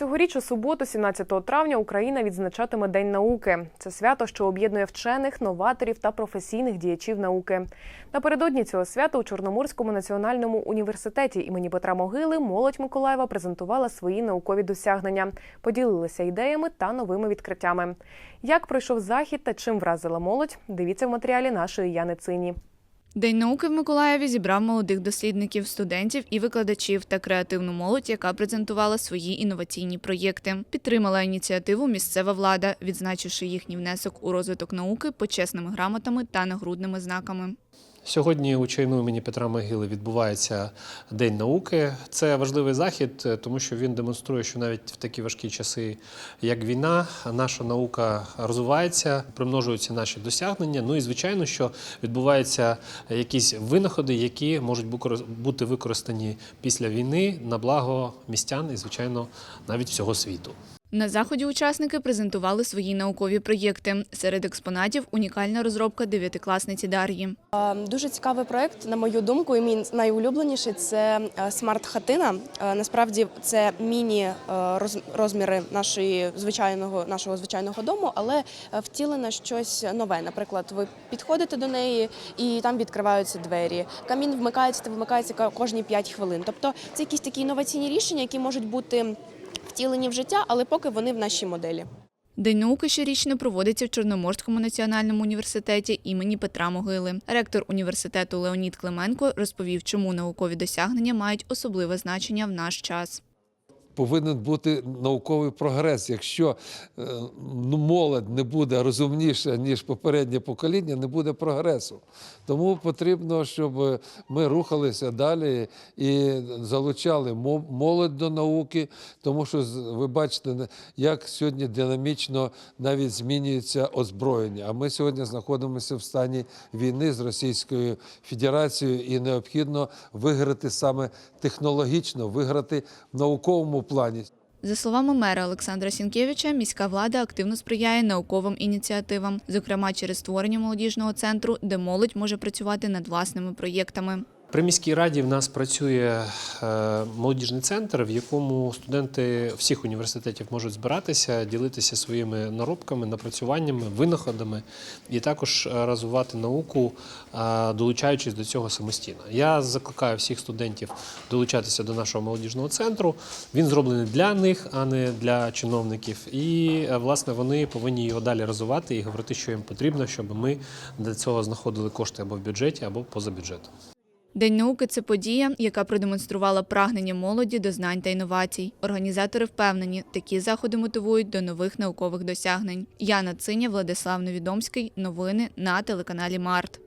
Цьогоріч у суботу, 17 травня, Україна відзначатиме День науки. Це свято, що об'єднує вчених, новаторів та професійних діячів науки. Напередодні цього свята у Чорноморському національному університеті імені Петра Могили молодь Миколаєва презентувала свої наукові досягнення, поділилася ідеями та новими відкриттями. Як пройшов захід та чим вразила молодь? Дивіться в матеріалі нашої Яни Цині. День науки в Миколаєві зібрав молодих дослідників, студентів і викладачів та креативну молодь, яка презентувала свої інноваційні проєкти. Підтримала ініціативу місцева влада, відзначивши їхній внесок у розвиток науки почесними грамотами та нагрудними знаками. Сьогодні у чайну імені Петра Могили відбувається День науки. Це важливий захід, е, тому що він демонструє, що навіть в такі важкі часи, як війна, наша наука розвивається, примножуються наші досягнення. Ну і звичайно, що відбуваються якісь винаходи, які можуть бути використані після війни на благо містян і, звичайно, навіть всього світу. На заході учасники презентували свої наукові проєкти. Серед експонатів унікальна розробка дев'ятикласниці Дар'ї. Дуже цікавий проект, на мою думку, і мій найулюбленіший це е, смарт-хатина. Е, Насправді це міні е, нашої звичайного нашого звичайного дому, але втілене щось нове. Наприклад, ви підходите до неї і там відкриваються двері. Камін вмикається та вимикається ка- кожні 5 хвилин. Тобто це якісь такі інноваційні рішення, які можуть бути втілені в життя, але поки вони в нашій моделі. День науки щорічно проводиться в Чорноморському національному університеті імені Петра Могили. Ректор університету Леонід Клименко розповів, чому наукові досягнення мають особливе значення в наш час. Повинен бути науковий прогрес. Якщо е, ну, молодь не буде розумніша, ніж попереднє покоління, не буде прогресу. Тому потрібно, щоб ми рухалися далі і залучали молодь до науки, тому що ви бачите, як сьогодні динамічно навіть змінюється озброєння. А ми сьогодні знаходимося в стані війни з Російською Федерацією, і необхідно виграти саме технологічно, виграти в науковому плані. За словами мера Олександра Сінкевича, міська влада активно сприяє науковим ініціативам, зокрема через створення молодіжного центру, де молодь може працювати над власними проєктами. При міській раді в нас працює е, молодіжний центр, в якому студенти всіх університетів можуть збиратися, ділитися своїми наробками, напрацюваннями, винаходами і також е, розвивати науку, е, долучаючись до цього самостійно. Я закликаю всіх студентів долучатися до нашого молодіжного центру. Він зроблений для них, а не для чиновників. І власне вони повинні його далі розвивати і говорити, що їм потрібно, щоб ми для цього знаходили кошти або в бюджеті, або поза бюджетом. День науки це подія, яка продемонструвала прагнення молоді до знань та інновацій. Організатори впевнені, такі заходи мотивують до нових наукових досягнень. Яна Циня, Владислав Новідомський, Новини на телеканалі Март.